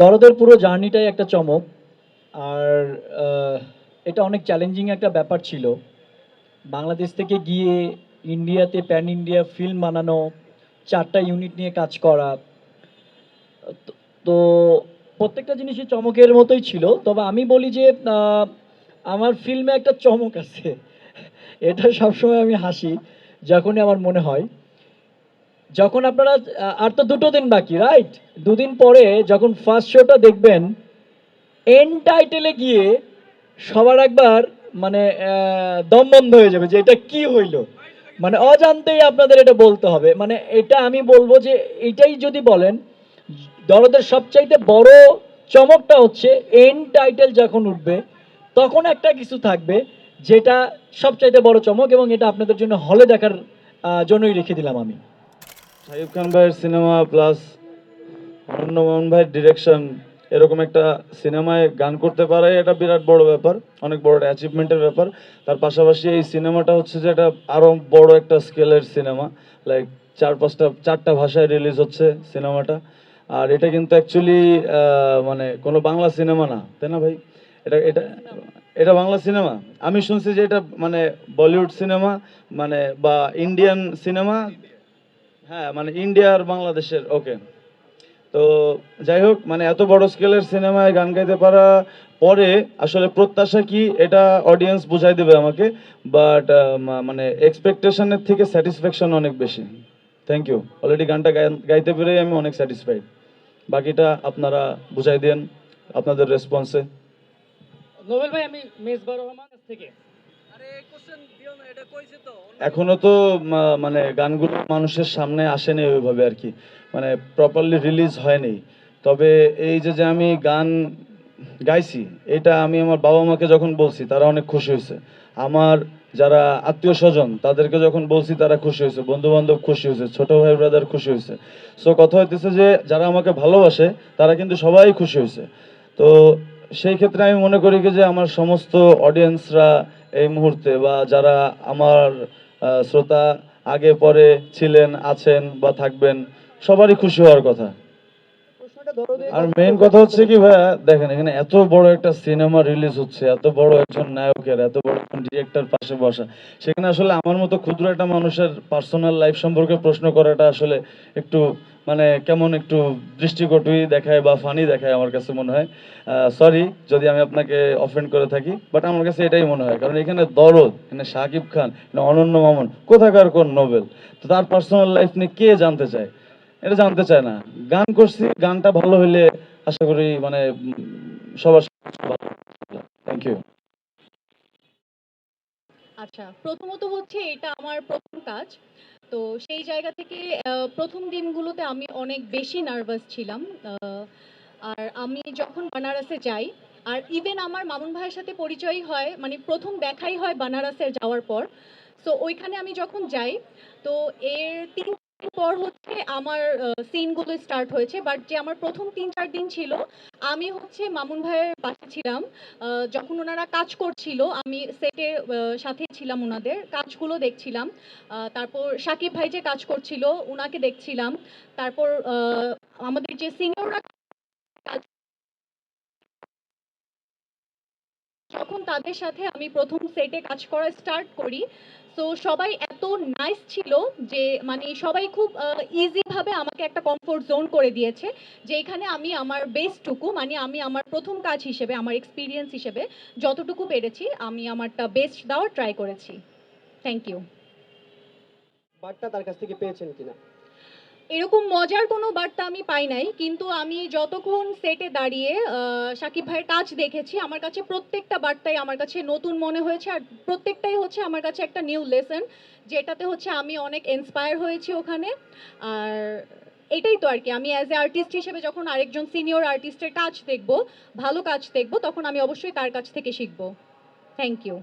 দরদের পুরো জার্নিটাই একটা চমক। আর এটা অনেক চ্যালেঞ্জিং একটা ব্যাপার ছিল। বাংলাদেশ থেকে গিয়ে ইন্ডিয়াতে প্যান ইন্ডিয়া ফিল্ম বানানো, চারটা ইউনিট নিয়ে কাজ করা। তো প্রত্যেকটা জিনিসই চমকের মতোই ছিল। তবে আমি বলি যে আমার ফিল্মে একটা চমক আছে। এটা সবসময় আমি হাসি, যখনই আমার মনে হয়। যখন আপনারা আর তো দুটো দিন বাকি রাইট দুদিন পরে যখন ফার্স্ট শোটা দেখবেন এন টাইটেলে গিয়ে সবার একবার মানে দম বন্ধ হয়ে যাবে যে এটা কি হইল। মানে অজান্তেই আপনাদের এটা বলতে হবে। মানে এটা আমি বলব যে এটাই যদি বলেন, দরদের সবচাইতে বড় চমকটা হচ্ছে এন টাইটেল যখন উঠবে, তখন একটা কিছু থাকবে যেটা সবচাইতে বড় চমক এবং এটা আপনাদের জন্য হলে দেখার জন্যই রেখে দিলাম আমি। শাহিব খান ভাইয়ের সিনেমা প্লাস অনন্য মোহন ভাইয়ের ডিরেকশন এরকম একটা সিনেমায় গান করতে পারে, এটা বিরাট বড় ব্যাপার, অনেক বড় একটা অ্যাচিভমেন্টের ব্যাপার। তার পাশাপাশি এই সিনেমাটা হচ্ছে যে এটা আরও বড় একটা স্কেলের সিনেমা লাইক চার পাঁচটা, চারটা ভাষায় রিলিজ হচ্ছে সিনেমাটা। আর এটা কিন্তু অ্যাকচুয়ালি মানে কোনো বাংলা সিনেমা না, তাই না ভাই? এটা এটা এটা বাংলা সিনেমা। আমি শুনছি যে এটা মানে বলিউড সিনেমা মানে বা ইন্ডিয়ান সিনেমা হ্যাঁ মানে ইন্ডিয়া আর বাংলাদেশের ওকে তো যাই হোক মানে এত বড় স্কেলের সিনেমায় গান গাইতে পারা পরে আসলে প্রত্যাশা কি এটা অডিয়েন্স বুঝাই দেবে আমাকে বাট মানে এক্সপেকটেশনের থেকে স্যাটিসফ্যাকশন অনেক বেশি। থ্যাংক ইউ অলরেডি গানটা গাইতে পেরে আমি অনেক স্যাটিসফাইড বাকিটা আপনারা বুঝাই দেন আপনাদের রেসপন্সে নোবেল ভাই, আমি মেজবার রহমান থেকে। এখনও তো মানে গানগুলো মানুষের সামনে আসেনি ওইভাবে আর কি। মানে প্রপারলি রিলিজ হয়নি। তবে এই যে যে আমি গান গাইছি, এটা আমি আমার বাবা মাকে যখন বলছি, তারা অনেক খুশি হয়েছে। আমার যারা আত্মীয় স্বজন, তাদেরকে যখন বলছি, তারা খুশি হয়েছে। বন্ধু বান্ধব খুশি হয়েছে, ছোট ভাই ব্রাদার খুশি হয়েছে। সো কথা হইতেছে যে, যারা আমাকে ভালোবাসে, তারা কিন্তু সবাই খুশি হয়েছে। তো সেই ক্ষেত্রে আমি মনে করি যে আমার সমস্ত অডিয়েন্সরা এই মুহূর্তে বা যারা আমার শ্রোতা আগে পরে ছিলেন, আছেন বা থাকবেন, সবারই খুশি হওয়ার কথা। আর মেইন কথা হচ্ছে কি ভাইয়া, দেখেন এখানে এত বড় একটা সিনেমা রিলিজ হচ্ছে, এত বড় একজন নায়কের, এত বড় ডিরেক্টর পাশে বসা, সেখানে আসলে আমার মতো ক্ষুদ্র একটা মানুষের পার্সোনাল লাইফ সম্পর্কে প্রশ্ন করাটা আসলে একটু মানে কেমন একটু দৃষ্টিকটুই দেখায় বা ফানি দেখায় আমার কাছে মনে হয়। সরি যদি আমি আপনাকে অফেন্ড করে থাকি বাট আমার কাছে এটাই মনে হয়, কারণ এখানে দরদ, এখানে শাকিব খান অনন্য মামুন, কোথাকার কোন নোবেল? তো তার পার্সোনাল লাইফ নিয়ে কে জানতে চায়? এটা জানতে চায় না। গান করছি, গানটা ভালো হইলে আশা করি মানে সবার থ্যাংক ইউ আচ্ছা প্রথমত হচ্ছে এটা আমার প্রথম কাজ। তো সেই জায়গা থেকে প্রথম দিনগুলোতে আমি অনেক বেশি নার্ভাস ছিলাম। আর আমি যখন বানারসে যাই, আর ইভেন আমার মামুন ভাইয়ের সাথে পরিচয় হয় মানে প্রথম দেখাই হয় বানারসের যাওয়ার পর। সো ওইখানে আমি যখন যাই, তো এর তিন পর হচ্ছে আমার সিনগুলো স্টার্ট হয়েছে বাট যে আমার প্রথম তিন চার দিন ছিল, আমি হচ্ছে মামুন ভাইয়ের পাশে ছিলাম। যখন ওনারা কাজ করছিল, আমি সেটে সাথে ছিলাম ওনাদের, কাজগুলো দেখছিলাম। তারপর সাকিব ভাই যে কাজ করছিল ওনাকে দেখছিলাম। তারপর আমাদের যে সিনিয়ররা যখন তাদের সাথে আমি প্রথম সেটে কাজ করা স্টার্ট করি তো সবাই এত নাইস ছিল যে মানে সবাই খুব ইজি ভাবে আমাকে একটা কমফোর্ট জোন করে দিয়েছে, যে এখানে আমি আমার বেস্টটুকু মানে আমি আমার প্রথম কাজ হিসেবে, আমার এক্সপিরিয়েন্স হিসেবে যতটুকু পেরেছি, আমি আমারটা বেস্ট দেওয়ার ট্রাই করেছি। থ্যাংক ইউ বার্তা তার কাছ থেকে পেয়েছেন কিনা? এরকম মজার কোনো বার্তা আমি পাই নাই, কিন্তু আমি যতক্ষণ সেটে দাঁড়িয়ে সাকিব ভাইয়ের কাজ দেখেছি, আমার কাছে প্রত্যেকটা বার্তাই আমার কাছে নতুন মনে হয়েছে, আর প্রত্যেকটাই হচ্ছে আমার কাছে একটা নিউ লেসন যেটাতে হচ্ছে আমি অনেক ইন্সপায়ার হয়েছি ওখানে। আর এটাই তো আর কি, আমি অ্যাজ এ আর্টিস্ট হিসেবে যখন আরেকজন সিনিয়র আর্টিস্টের কাজ দেখব, ভালো কাজ দেখব, তখন আমি অবশ্যই তার কাছ থেকে শিখব। Thank you